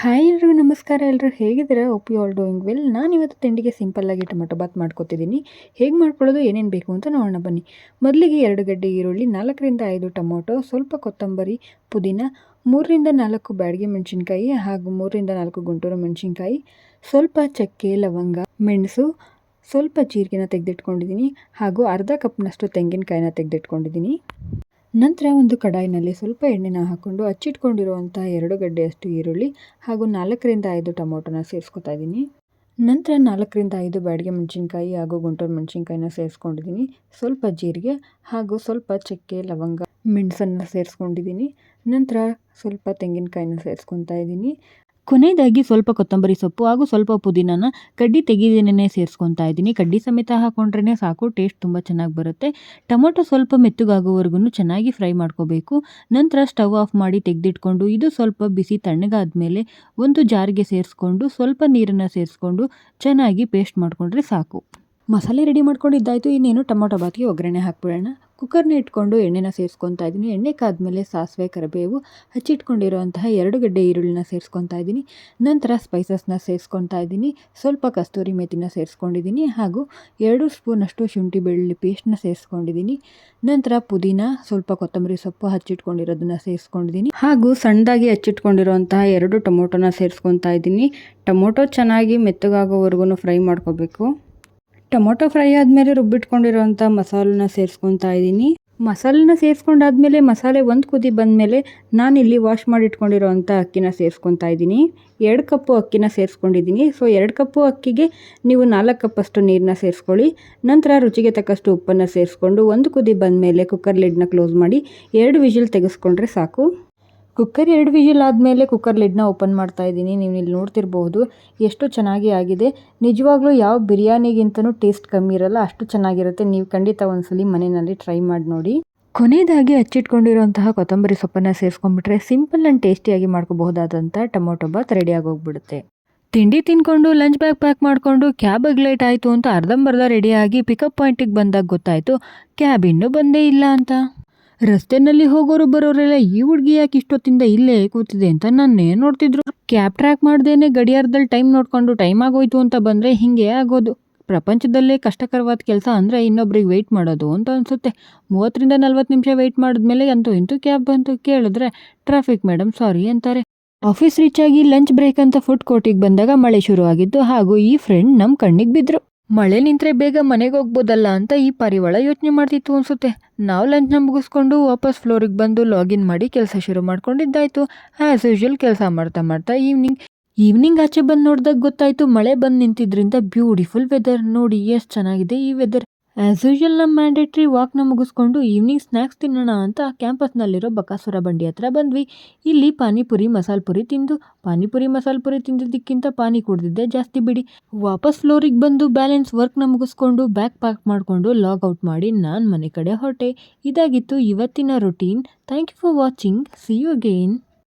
Hi ಎಲ್ರಿಗೂ ನಮಸ್ಕಾರ. ಎಲ್ಲರೂ ಹೇಗಿದ್ದೀರಾ? ಯು ಆಲ್ ಡೂಯಿಂಗ್ ವೆಲ್ ನಾನು ಇವತ್ತು ತಿಂಡಿಗೆ ಸಿಂಪಲ್ಲಾಗಿ ಟೊಮೆಟೊ ಬಾತ್ ಮಾಡ್ಕೋತಿದ್ದೀನಿ. ಹೇಗೆ ಮಾಡ್ಕೊಳ್ಳೋದು, ಏನೇನು ಬೇಕು ಅಂತ ನೋಡೋಣ ಬನ್ನಿ. ಮೊದಲಿಗೆ ಎರಡು ಗಡ್ಡೆ ಈರುಳ್ಳಿ, ನಾಲ್ಕರಿಂದ ಐದು ಟೊಮೊಟೊ, ಸ್ವಲ್ಪ ಕೊತ್ತಂಬರಿ, ಪುದೀನ, ಮೂರರಿಂದ ನಾಲ್ಕು ಬ್ಯಾಡಿಗೆ ಮೆಣಸಿನ್ಕಾಯಿ ಹಾಗೂ ಮೂರರಿಂದ ನಾಲ್ಕು ಗುಂಟೂರು ಮೆಣಸಿನ್ಕಾಯಿ, ಸ್ವಲ್ಪ ಚಕ್ಕೆ, ಲವಂಗ, ಮೆಣಸು, ಸ್ವಲ್ಪ ಜೀರಿಗೆನ ತೆಗೆದಿಟ್ಕೊಂಡಿದ್ದೀನಿ ಹಾಗೂ ಅರ್ಧ ಕಪ್ನಷ್ಟು ತೆಂಗಿನಕಾಯಿನ ತೆಗೆದಿಟ್ಕೊಂಡಿದ್ದೀನಿ. ನಂತರ ಒಂದು ಕಡಾಯಿನಲ್ಲಿ ಸ್ವಲ್ಪ ಎಣ್ಣೆನ ಹಾಕ್ಕೊಂಡು ಹಚ್ಚಿಟ್ಕೊಂಡಿರುವಂಥ ಎರಡು ಗಡ್ಡೆಯಷ್ಟು ಈರುಳ್ಳಿ ಹಾಗೂ ನಾಲ್ಕರಿಂದ ಐದು ಟೊಮೊಟೊನ ಸೇರಿಸ್ಕೊತಾ ಇದ್ದೀನಿ. ನಂತರ ನಾಲ್ಕರಿಂದ ಐದು ಬ್ಯಾಡಿಗೆ ಮೆಣಸಿನ್ಕಾಯಿ ಹಾಗೂ ಗುಂಟೂರು ಮೆಣಸಿನ್ಕಾಯಿನ ಸೇರಿಸ್ಕೊಂಡಿದ್ದೀನಿ. ಸ್ವಲ್ಪ ಜೀರಿಗೆ ಹಾಗೂ ಸ್ವಲ್ಪ ಚಕ್ಕೆ, ಲವಂಗ, ಮೆಣಸನ್ನು ಸೇರಿಸ್ಕೊಂಡಿದ್ದೀನಿ. ನಂತರ ಸ್ವಲ್ಪ ತೆಂಗಿನಕಾಯಿನ ಸೇರಿಸ್ಕೊತಾ ಇದ್ದೀನಿ. ಕೊನೆಯದಾಗಿ ಸ್ವಲ್ಪ ಕೊತ್ತಂಬರಿ ಸೊಪ್ಪು ಹಾಗೂ ಸ್ವಲ್ಪ ಪುದೀನನ ಕಡ್ಡಿ ತೆಗೆದೇನೆ ಸೇರಿಸ್ಕೊತಾ ಇದ್ದೀನಿ. ಕಡ್ಡಿ ಸಮೇತ ಹಾಕೊಂಡ್ರೇ ಸಾಕು, ಟೇಸ್ಟ್ ತುಂಬ ಚೆನ್ನಾಗಿ ಬರುತ್ತೆ. ಟೊಮೊಟೊ ಸ್ವಲ್ಪ ಮೆತ್ತಗಾಗೋವರೆಗೂ ಚೆನ್ನಾಗಿ ಫ್ರೈ ಮಾಡ್ಕೋಬೇಕು. ನಂತರ ಸ್ಟವ್ ಆಫ್ ಮಾಡಿ ತೆಗೆದಿಟ್ಕೊಂಡು, ಇದು ಸ್ವಲ್ಪ ಬಿಸಿ ತಣ್ಣಗಾದ ಮೇಲೆ ಒಂದು ಜಾರಿಗೆ ಸೇರಿಸ್ಕೊಂಡು, ಸ್ವಲ್ಪ ನೀರನ್ನು ಸೇರಿಸ್ಕೊಂಡು ಚೆನ್ನಾಗಿ ಪೇಸ್ಟ್ ಮಾಡಿಕೊಂಡ್ರೆ ಸಾಕು. ಮಸಾಲೆ ರೆಡಿ ಮಾಡ್ಕೊಂಡಿದ್ದಾಯಿತು. ಇನ್ನೇನು ಟೊಮೊಟೊ ಬಾತಿಗೆ ಒಗ್ಗರಣೆ ಹಾಕ್ಬಿಡೋಣ. ಕುಕ್ಕರ್ನ ಇಟ್ಕೊಂಡು ಎಣ್ಣೆನ ಸೇರಿಸ್ಕೊತಾ ಇದ್ದೀನಿ. ಎಣ್ಣೆ ಕಾದ್ಮೇಲೆ ಸಾಸಿವೆ, ಕರಿಬೇವು ಹಚ್ಚಿಟ್ಕೊಂಡಿರುವಂತಹ ಎರಡು ಗಡ್ಡೆ ಈರುಳ್ಳಿನ ಸೇರಿಸ್ಕೊತಾ ಇದ್ದೀನಿ. ನಂತರ ಸ್ಪೈಸಸ್ನ ಸೇರಿಸ್ಕೊತಾ ಇದ್ದೀನಿ. ಸ್ವಲ್ಪ ಕಸ್ತೂರಿ ಮೇಥಿನ ಸೇರಿಸ್ಕೊಂಡಿದ್ದೀನಿ ಹಾಗೂ ಎರಡು ಸ್ಪೂನಷ್ಟು ಶುಂಠಿ ಬೆಳ್ಳುಳ್ಳಿ ಪೇಸ್ಟ್ನ ಸೇರಿಸ್ಕೊಂಡಿದ್ದೀನಿ. ನಂತರ ಪುದೀನ, ಸ್ವಲ್ಪ ಕೊತ್ತಂಬರಿ ಸೊಪ್ಪು ಹಚ್ಚಿಟ್ಕೊಂಡಿರೋದನ್ನ ಸೇರಿಸ್ಕೊಂಡಿದ್ದೀನಿ. ಹಾಗೂ ಸಣ್ಣದಾಗಿ ಹಚ್ಚಿಟ್ಕೊಂಡಿರುವಂತಹ ಎರಡು ಟೊಮೊಟೊನ ಸೇರಿಸ್ಕೊತಾ ಇದ್ದೀನಿ. ಟೊಮೊಟೊ ಚೆನ್ನಾಗಿ ಮೆತ್ತಗಾಗೋವರೆಗೂ ಫ್ರೈ ಮಾಡ್ಕೋಬೇಕು. ಟೊಮೊಟೊ ಫ್ರೈ ಆದಮೇಲೆ ರುಬ್ಬಿಟ್ಕೊಂಡಿರೋಂಥ ಮಸಾಲನ್ನ ಸೇರಿಸ್ಕೊತಾ ಇದ್ದೀನಿ. ಮಸಾಲನ್ನ ಸೇರಿಸ್ಕೊಂಡಾದ್ಮೇಲೆ ಮಸಾಲೆ ಒಂದು ಕುದಿ ಬಂದಮೇಲೆ ಇಲ್ಲಿ ವಾಶ್ ಮಾಡಿ ಇಟ್ಕೊಂಡಿರೋವಂಥ ಅಕ್ಕಿನ ಸೇರಿಸ್ಕೊತಾ ಇದ್ದೀನಿ. ಎರಡು ಕಪ್ಪು ಅಕ್ಕಿನ ಸೇರಿಸ್ಕೊಂಡಿದ್ದೀನಿ. ಸೊ ಎರಡು ಕಪ್ಪು ಅಕ್ಕಿಗೆ ನೀವು ನಾಲ್ಕು ಕಪ್ಪಷ್ಟು ನೀರನ್ನ ಸೇರಿಸ್ಕೊಳ್ಳಿ. ನಂತರ ರುಚಿಗೆ ತಕ್ಕಷ್ಟು ಉಪ್ಪನ್ನು ಸೇರಿಸ್ಕೊಂಡು ಒಂದು ಕುದಿ ಬಂದಮೇಲೆ ಕುಕ್ಕರ್ ಲಿಡ್ನ ಕ್ಲೋಸ್ ಮಾಡಿ ಎರಡು ವಿಜಿಲ್ ತೆಗೆಸ್ಕೊಂಡ್ರೆ ಸಾಕು. ಕುಕ್ಕರ್ ಎರಡು ವಿಜಿಲ್ ಆದಮೇಲೆ ಕುಕ್ಕರ್ ಲಿಡ್ನ ಓಪನ್ ಮಾಡ್ತಾ ಇದ್ದೀನಿ. ನೀವು ಇಲ್ಲಿ ನೋಡ್ತಿರ್ಬೋದು ಎಷ್ಟು ಚೆನ್ನಾಗಿ ಆಗಿದೆ. ನಿಜವಾಗ್ಲೂ ಯಾವ ಬಿರಿಯಾನಿಗಿಂತನೂ ಟೇಸ್ಟ್ ಕಮ್ಮಿ ಇರಲ್ಲ, ಅಷ್ಟು ಚೆನ್ನಾಗಿರುತ್ತೆ. ನೀವು ಖಂಡಿತ ಒಂದ್ಸಲಿ ಮನೆಯಲ್ಲಿ ಟ್ರೈ ಮಾಡಿ ನೋಡಿ. ಕೊನೆಯದಾಗಿ ಹಚ್ಚಿಟ್ಕೊಂಡಿರುವಂತಹ ಕೊತ್ತಂಬರಿ ಸೊಪ್ಪನ್ನು ಸೇರಿಸ್ಕೊಂಡ್ಬಿಟ್ರೆ ಸಿಂಪಲ್ ಆ್ಯಂಡ್ ಟೇಸ್ಟಿಯಾಗಿ ಮಾಡ್ಕೋಬಹುದಾದಂಥ ಟೊಮೊಟೊ ಬಾತ್ ರೆಡಿಯಾಗಿ ಹೋಗ್ಬಿಡುತ್ತೆ ತಿಂಡಿ ತಿನ್ಕೊಂಡು, ಲಂಚ್ ಬ್ಯಾಗ್ ಪ್ಯಾಕ್ ಮಾಡಿಕೊಂಡು ಕ್ಯಾಬಿಗೆ ಲೇಟ್ ಆಯಿತು ಅಂತ ಅರ್ಧಂಬರ್ಧ ರೆಡಿಯಾಗಿ ಪಿಕಪ್ ಪಾಯಿಂಟಿಗೆ ಬಂದಾಗ ಗೊತ್ತಾಯಿತು ಕ್ಯಾಬ್ ಇನ್ನೂ ಬಂದೇ ಇಲ್ಲ ಅಂತ. ರಸ್ತೆನಲ್ಲಿ ಹೋಗೋರು ಬರೋರೆಲ್ಲ ಈ ಹುಡುಗಿ ಯಾಕೆ ಇಷ್ಟೊತ್ತಿಂದ ಇಲ್ಲೇ ಕೂತಿದೆ ಅಂತ ನನ್ನೇ ನೋಡ್ತಿದ್ರು. ಕ್ಯಾಬ್ ಟ್ರ್ಯಾಕ್ ಮಾಡ್ದೇನೆ ಗಡಿಯಾರದಲ್ಲಿ ಟೈಮ್ ನೋಡ್ಕೊಂಡು ಟೈಮ್ ಆಗೋಯ್ತು ಅಂತ ಬಂದರೆ ಹಿಂಗೆ ಆಗೋದು. ಪ್ರಪಂಚದಲ್ಲೇ ಕಷ್ಟಕರವಾದ ಕೆಲಸ ಅಂದರೆ ಇನ್ನೊಬ್ರಿಗೆ ವೆಯ್ಟ್ ಮಾಡೋದು ಅಂತ ಅನಿಸುತ್ತೆ. ಮೂವತ್ತರಿಂದ ನಲ್ವತ್ತು ನಿಮಿಷ ವೆಯ್ಟ್ ಮಾಡಿದ್ಮೇಲೆ ಅಂತೂ ಇಂತೂ ಕ್ಯಾಬ್ ಬಂತು ಕೇಳಿದ್ರೆ, ಟ್ರಾಫಿಕ್ ಮೇಡಮ್ ಸಾರಿ ಅಂತಾರೆ. ಆಫೀಸ್ ರೀಚ್ ಆಗಿ ಲಂಚ್ ಬ್ರೇಕ್ ಅಂತ ಫುಡ್ ಕೋರ್ಟಿಗೆ ಬಂದಾಗ ಮಳೆ ಶುರು ಆಗಿತ್ತು ಹಾಗೂ ಈ ಫ್ರೆಂಡ್ ನಮ್ಮ ಕಣ್ಣಿಗೆ ಬಿದ್ರು. ಮಳೆ ನಿಂತರೆ ಬೇಗ ಮನೆಗೆ ಹೋಗ್ಬೋದಲ್ಲ ಅಂತ ಈ ಪರಿವಾಳ ಯೋಚನೆ ಮಾಡ್ತಿತ್ತು ಅನ್ಸುತ್ತೆ. ನಾವು ಲಂಚ್ನ ಮುಗಿಸ್ಕೊಂಡು ವಾಪಸ್ ಫ್ಲೋರಿಗೆ ಬಂದು ಲಾಗಿನ್ ಮಾಡಿ ಕೆಲಸ ಶುರು ಮಾಡ್ಕೊಂಡಿದ್ದಾಯಿತು. ಆ್ಯಸ್ ಯೂಶ್ವಲ್ ಕೆಲಸ ಮಾಡ್ತಾ ಮಾಡ್ತಾ ಈವ್ನಿಂಗ್ ಈವ್ನಿಂಗ್ ಆಚೆ ಬಂದು ನೋಡಿದಾಗ ಗೊತ್ತಾಯಿತು ಮಳೆ ಬಂದು ನಿಂತಿದ್ರಿಂದ ಬ್ಯೂಟಿಫುಲ್ ವೆದರ್ ನೋಡಿ, ಎಷ್ಟು ಚೆನ್ನಾಗಿದೆ ಈ ವೆದರ್ ಆ್ಯಸ್ ಯೂಶಲ್ ನಮ್ಮ ಮ್ಯಾಂಡೇಟ್ರಿ ವಾಕ್ನ ಮುಗಿಸ್ಕೊಂಡು ಈವ್ನಿಂಗ್ ಸ್ನ್ಯಾಕ್ಸ್ ತಿನ್ನೋಣ ಅಂತ ಕ್ಯಾಂಪಸ್ನಲ್ಲಿರೋ ಬಕಾಸುರ ಬಂಡಿ ಹತ್ರ ಬಂದ್ವಿ. ಇಲ್ಲಿ ಪಾನಿಪುರಿ, ಮಸಾಲೆ ಪುರಿ ತಿಂದು, ಪಾನಿಪುರಿ, ಮಸಾಲೆ ಪುರಿ ತಿಂದಿದ್ದಕ್ಕಿಂತ ಪಾನಿ ಕುಡ್ದಿದ್ದೆ ಜಾಸ್ತಿ ಬಿಡಿ. ವಾಪಸ್ ಫ್ಲೋರಿಗೆ ಬಂದು ಬ್ಯಾಲೆನ್ಸ್ ವರ್ಕ್ನ ಮುಗಿಸ್ಕೊಂಡು ಬ್ಯಾಗ್ ಪ್ಯಾಕ್ ಮಾಡಿಕೊಂಡು ಲಾಗ್ ಔಟ್ ಮಾಡಿ ನಾನು ಮನೆ ಕಡೆ ಹೊರಟೆ. ಇದಾಗಿತ್ತು ಇವತ್ತಿನ routine thank you for watching see you again